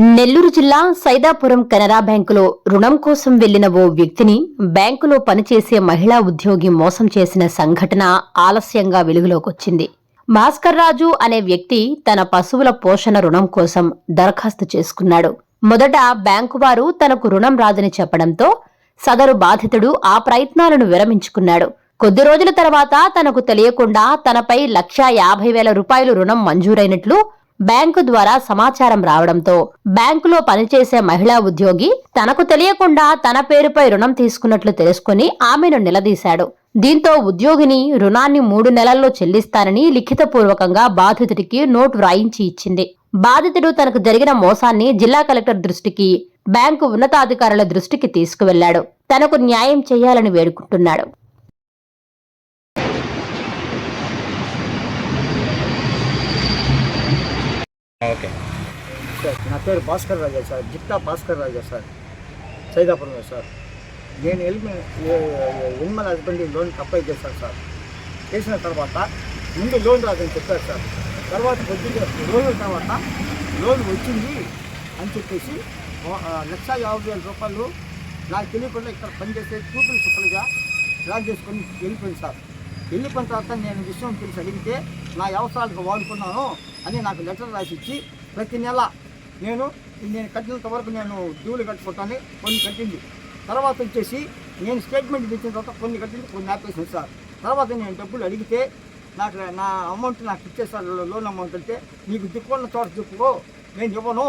నెల్లూరు జిల్లా సైదాపురం కెనరా బ్యాంకులో రుణం కోసం వెళ్ళిన ఓ వ్యక్తిని బ్యాంకులో పనిచేసే మహిళా ఉద్యోగి మోసం చేసిన సంఘటన ఆలస్యంగా వెలుగులోకొచ్చింది భాస్కర్ రాజు అనే వ్యక్తి తన పశువుల పోషణ రుణం కోసం దరఖాస్తు చేసుకున్నాడు. మొదట బ్యాంకు వారు తనకు రుణం రాదని చెప్పడంతో సదరు బాధితుడు ఆ ప్రయత్నాలను విరమించుకున్నాడు. కొద్ది రోజుల తర్వాత తనకు తెలియకుండా తనపై లక్షా యాభై వేల రూపాయలు రుణం మంజూరైనట్లు బ్యాంకు ద్వారా సమాచారం రావడంతో బ్యాంకులో పనిచేసే మహిళా ఉద్యోగి తనకు తెలియకుండా తన పేరుపై రుణం తీసుకున్నట్లు తెలుసుకుని ఆమెను నిలదీశాడు. దీంతో ఉద్యోగిని రుణాన్ని మూడు నెలల్లో చెల్లిస్తానని లిఖితపూర్వకంగా బాధితుడికి నోటు వ్రాయించి ఇచ్చింది. బాధితుడు తనకు జరిగిన మోసాన్ని జిల్లా కలెక్టర్ దృష్టికి బ్యాంకు ఉన్నతాధికారుల దృష్టికి తీసుకువెళ్ళాడు తనకు న్యాయం చేయాలని వేడుకుంటున్నాడు. Ah, ఓకే సార్ నా పేరు భాస్కర్ రాజా సార్ జిట్టా భాస్కర్ రాజా సార్ సైదాపురంలో సార్. నేను ఎల్మి ఎనిమల్ హస్బెండ్ లోన్కి అప్లై చేశాను సార్. చేసిన తర్వాత ముందు లోన్ రాదని చెప్పారు సార్. తర్వాత కొద్దిగా రోజుల తర్వాత లోన్ వచ్చింది అని చెప్పేసి లక్ష యాభై వేల రూపాయలు నాకు తెలియకుండా ఇక్కడ పనిచేసే కూతురు చుక్కలుగా డ్రా చేసుకొని వెళ్ళిపోయింది సార్. వెళ్ళిపోయిన తర్వాత నేను విషయం తెలిసి అడిగితే నా అవసరాలకు వాడుకున్నాను. అని నాకు లెటర్ రాసి ఇచ్చి ప్రతి నెల నేను నేను కట్టినంత వరకు నేను డ్యూలు కట్టుకుంటాను కొన్ని కట్టింది. తర్వాత వచ్చేసి నేను స్టేట్మెంట్ ఇచ్చిన తర్వాత కొన్ని కట్టింది కొన్ని ఆపేసింది సార్. తర్వాత నేను డబ్బులు అడిగితే నాకు నా అమౌంట్ నాకు ఇచ్చేసారు లోన్ అమౌంట్ అంటే నీకు దిక్కున్న చోట దిక్కుకో నేను ఇవ్వను.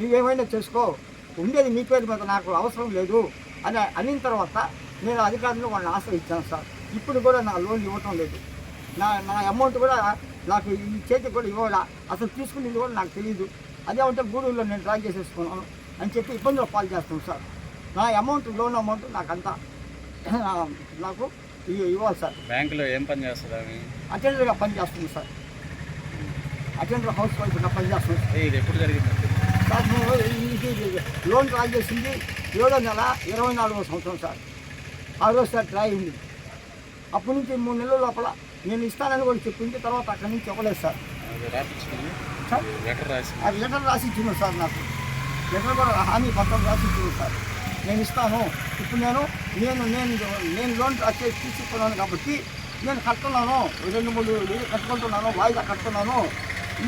నువ్వేమైనా చేసుకో. ఉండేది నీ పేరు మీద నాకు అవసరం లేదు. అని అనిన తర్వాత నేను అధికారులు వాళ్ళని ఆశ్రయించాను సార్. ఇప్పుడు కూడా నా లోన్ ఇవ్వటం లేదు. నా నా అమౌంట్ కూడా నాకు ఈ చేతికి కూడా ఇవ్వాలా? అసలు తీసుకునేది కూడా నాకు తెలియదు అదే ఉంటే గూడూరులో నేను డ్రా చేసేసుకున్నాను అని చెప్పి ఇబ్బందులు పాలు చేస్తాను సార్. నా అమౌంట్ లోన్ అమౌంట్ నాకంతా నాకు ఇ- ఇవ్వాలి సార్. బ్యాంకులో ఏం పని చేస్తుంది అటెండర్గా పనిచేస్తుంది సార్. అటెండర్ హౌస్ వైఫ్గా పనిచేస్తుంది ఏ, ఇది ఎప్పుడు జరిగింది? సార్ లోన్ డ్రా చేసింది ఏడో నెల ఇరవై నాలుగో సంవత్సరం సార్. ఆ రోజు సార్ డ్రా అయింది. అప్పటి నుంచి మూడు నెలల లోపల నేను ఇస్తానని కూడా చెప్పింది తర్వాత అక్కడి నుంచి ఇవ్వలేదు సార్. అది లెటర్ రాసి ఆ లెటర్ రాసి ఇచ్చింది సార్ నాకు. లెటర్ కూడా హామీ పత్రం రాసి ఇచ్చింది సార్. నేను ఇస్తాను. ఇప్పుడు నేను నేను నేను నేను లోన్ డ్రా చేసి తీసుకున్నాను కాబట్టి నేను కట్టున్నాను రెండు మూడు వేలు కట్టుకుంటున్నాను వాయిదా కట్టున్నాను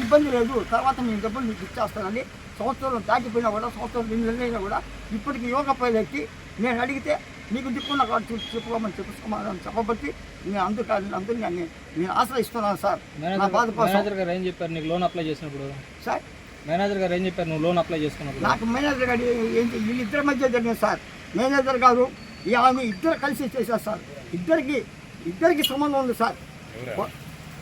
ఇబ్బంది లేదు. తర్వాత నేను డబ్బులు నీకు ఇచ్చేస్తానని సంవత్సరం దాటిపోయినా కూడా సంవత్సరం రెండు కూడా ఇప్పటికి యోగపోయేకి నేను అడిగితే నీకు దిక్కున్న కాదు చెప్పు చెప్పుకోమని చెప్పుకోమని చెప్పబట్టి నేను అందుకు అందుకు నేను నేను ఆశ్రయిస్తున్నాను సార్. నా బాధ మేనేజర్ గారు ఏం చెప్పారు? నీకు లోన్ అప్లై చేసినప్పుడు? సార్? మేనేజర్ గారు ఏం చెప్పారు? నువ్వు లోన్ అప్లై చేసుకున్నప్పుడు? నాకు మేనేజర్ గారు ఏంటి వీళ్ళిద్దరి మధ్య జరిగింది సార్. మేనేజర్ గారు ఈ ఆమె ఇద్దరు కలిసి చేశారు సార్. ఇద్దరికి ఇద్దరికి సంబంధం ఉంది సార్.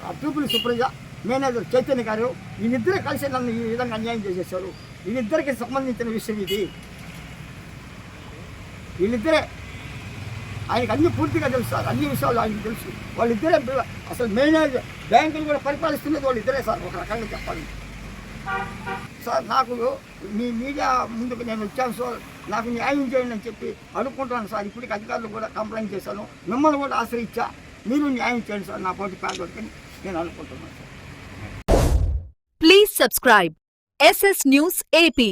ఆ పీపుల్ సుప్రజ మేనేజర్ చైతన్య గారు వీళ్ళిద్దరే కలిసి నన్ను ఈ విధంగా అన్యాయం చేసేసారు వీళ్ళిద్దరికి సంబంధించిన విషయం ఇది. వీళ్ళిద్దరే ఆయనకు అన్ని పూర్తిగా తెలుసు సార్. అన్ని విషయాలు ఆయనకు తెలుసు. వాళ్ళిద్దరే అసలు మేనేజర్ బ్యాంకులు కూడా పరిపాలిస్తున్నది వాళ్ళిద్దరే సార్. ఒక రకంగా చెప్పాలి సార్ నాకు మీ మీడియా ముందుకు నేను వచ్చాను సార్. నాకు న్యాయం చేయండి అని చెప్పి అనుకుంటున్నాను సార్. ఇప్పటికి అధికారులు కూడా కంప్లైంట్ చేశాను. మిమ్మల్ని కూడా ఆశ్రయించా. మీరు న్యాయం చేయండి సార్. నా పోటీ పేదోడికి నేను అనుకుంటున్నాను sir. Subscribe SS news AP